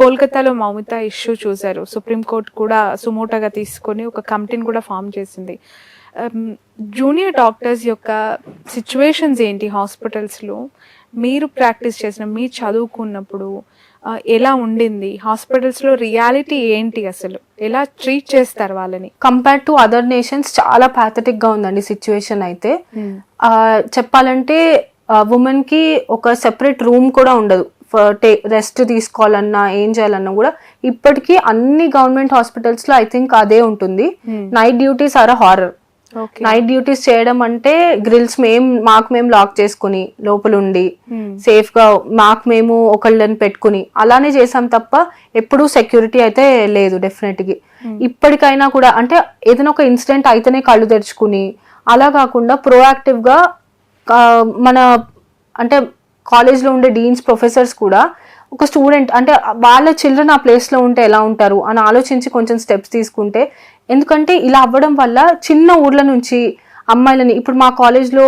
కోల్కతాలో మౌమిత ఇష్యూ చూశారు. సుప్రీంకోర్టు కూడా సుమోటోగా తీసుకొని ఒక కమిటీని కూడా ఫామ్ చేసింది. జూనియర్ డాక్టర్స్ యొక్క సిచ్యువేషన్స్ ఏంటి హాస్పిటల్స్లో? మీరు ప్రాక్టీస్ చేసిన మీరు చదువుకున్నప్పుడు ఆ, ఎలా ఉండింది? హాస్పిటల్స్లో రియాలిటీ ఏంటి అసలు? ఎలా ట్రీట్ చేస్తారు వాళ్ళని? కంపేర్ టు అదర్ నేషన్స్ చాలా పాథటిక్గా ఉందండి సిచ్యువేషన్ అయితే. ఆ, చెప్పాలంటే ఉమెన్కి ఒక సెపరేట్ రూమ్ కూడా ఉండదు. రెస్ట్ తీసుకోవాలన్నా ఏం చేయాలన్నా కూడా ఇప్పటికీ అన్ని గవర్నమెంట్ హాస్పిటల్స్లో ఐ థింక్ అదే ఉంటుంది. Night duties or horror night duties చేయడం అంటే గ్రిల్స్ మేం మాకు మేము లాక్ చేసుకుని లోపల ఉండి సేఫ్గా మాకు మేము ఒకళ్ళని పెట్టుకుని అలానే చేసాం తప్ప ఎప్పుడూ సెక్యూరిటీ అయితే లేదు డెఫినెట్గా ఇప్పటికైనా కూడా అంటే ఏదైనా ఒక ఇన్సిడెంట్ అయితేనే కళ్ళు తెరుచుకుని అలా కాకుండా ప్రోయాక్టివ్గా మన అంటే కాలేజ్లో ఉండే డీన్స్ ప్రొఫెసర్స్ కూడా ఒక స్టూడెంట్ అంటే వాళ్ళ చిల్డ్రన్ ఆ ప్లేస్లో ఉంటే ఎలా ఉంటారు అని ఆలోచించి కొంచెం స్టెప్స్ తీసుకుంటే ఎందుకంటే ఇలా అవ్వడం వల్ల చిన్న ఊర్ల నుంచి అమ్మాయిలని ఇప్పుడు మా కాలేజ్లో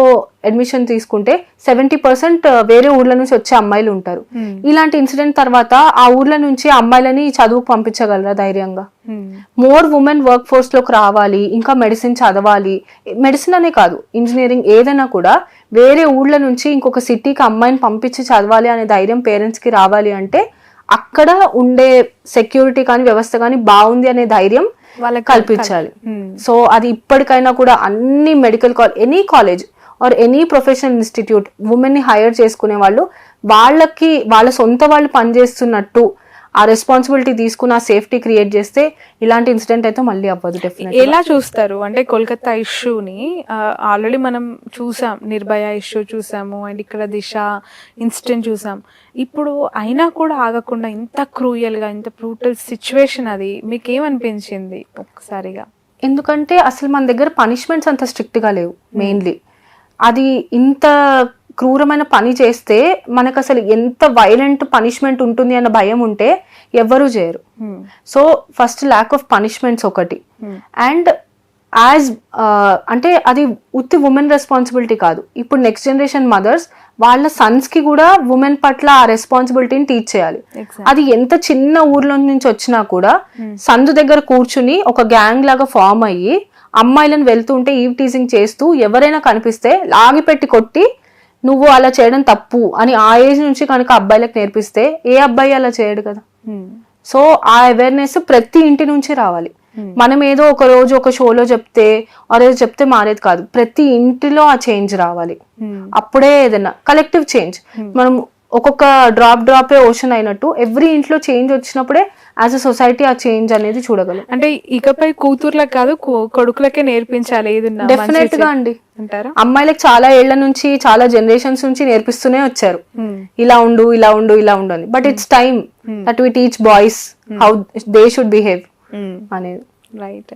అడ్మిషన్ తీసుకుంటే సెవెంటీ పర్సెంట్ వేరే ఊర్ల నుంచి వచ్చే అమ్మాయిలు ఉంటారు. ఇలాంటి ఇన్సిడెంట్ తర్వాత ఆ ఊర్ల నుంచి అమ్మాయిలని చదువు పంపించగలరా ధైర్యంగా? మోర్ ఉమెన్ వర్క్ ఫోర్స్లోకి రావాలి ఇంకా మెడిసిన్ చదవాలి. మెడిసిన్ అనే కాదు ఇంజనీరింగ్ ఏదైనా కూడా వేరే ఊళ్ళ నుంచి ఇంకొక సిటీకి అమ్మాయిని పంపించి చదవాలి అనే ధైర్యం పేరెంట్స్కి రావాలి అంటే అక్కడ ఉండే సెక్యూరిటీ కానీ వ్యవస్థ కానీ బాగుంది అనే ధైర్యం కల్పించాలి. సో అది ఇప్పటికైనా కూడా అన్ని medical college any college or any professional institute ఉమెన్ని hire చేసుకునే వాళ్ళు వాళ్ళకి వాళ్ళ సొంత వాళ్ళు పనిచేస్తున్నట్టు ఆ రెస్పాన్సిబిలిటీ తీసుకుని ఆ సేఫ్టీ క్రియేట్ చేస్తే ఇలాంటి ఇన్సిడెంట్ అయితే మళ్ళీ అవ్వదు డెఫినెట్ ఎలా చూస్తారు? అంటే కోల్కతా ఇష్యూని ఆల్రెడీ మనం చూసాం నిర్భయ ఇష్యూ చూసాము అండ్ ఇక్కడ దిశ ఇన్సిడెంట్ చూసాం. ఇప్పుడు అయినా కూడా ఆగకుండా ఇంత క్రూయల్గా ఇంత బ్రూటల్ సిచ్యువేషన్ అది మీకు ఏమనిపించింది ఒక్కసారిగా? ఎందుకంటే అసలు మన దగ్గర పనిష్మెంట్స్ అంత స్ట్రిక్ట్గా లేవు మెయిన్లీ అది ఇంత క్రూరమైన పని చేస్తే మనకు అసలు ఎంత వైలెంట్ పనిష్మెంట్ ఉంటుంది అన్న భయం ఉంటే ఎవ్వరూ చేయరు Hmm. So first lack of punishments ఒకటి Hmm. అండ్ యాజ్ అంటే అది ఉత్తి ఉమెన్ రెస్పాన్సిబిలిటీ కాదు ఇప్పుడు నెక్స్ట్ జనరేషన్ మదర్స్ వాళ్ళ సన్స్కి కూడా ఉమెన్ పట్ల ఆ రెస్పాన్సిబిలిటీని టీచ్ చేయాలి. అది ఎంత చిన్న ఊర్లో నుంచి వచ్చినా కూడా సందు దగ్గర కూర్చుని ఒక గ్యాంగ్ లాగా ఫామ్ అయ్యి అమ్మాయిలను వెళ్తుంటే ఈవ్ టీజింగ్ చేస్తూ ఎవరైనా కనిపిస్తే లాగి పెట్టి కొట్టి నువ్వు అలా చేయడం తప్పు అని ఆ ఏజ్ నుంచి కనుక అబ్బాయిలకు నేర్పిస్తే ఏ అబ్బాయి అలా చేయడు కదా. Hmm. సో ఆ అవేర్నెస్ ప్రతి ఇంటి నుంచి రావాలి. మనం ఏదో ఒక రోజు ఒక షోలో చెప్తే ఆరేదో చెప్తే మారేది కాదు. ప్రతి ఇంటిలో ఆ చేంజ్ రావాలి. Hmm. అప్పుడే ఏదైనా కలెక్టివ్ చేంజ్ మనం ఒక్కొక్క డ్రాప్ డ్రాపే ఓషన్ అయినట్టు ఎవ్రీ ఇంట్లో చేంజ్ వచ్చినప్పుడే యాజ్ అ సొసైటీ ఆ చేంజ్ అనేది చూడగలం. అంటే ఇకపై కూతుర్లకు కాదు కొడుకులకే నేర్పించాలి డెఫినెట్గా అండి. అంటారా? అమ్మాయిలకు చాలా ఏళ్ళ నుంచి చాలా జనరేషన్స్ నుంచి నేర్పిస్తూనే వచ్చారు. ఇలా ఉండు ఇలా ఉండు ఇలా ఉండు అని. But it's time that we teach boys how they should behave. అనేది. రైట్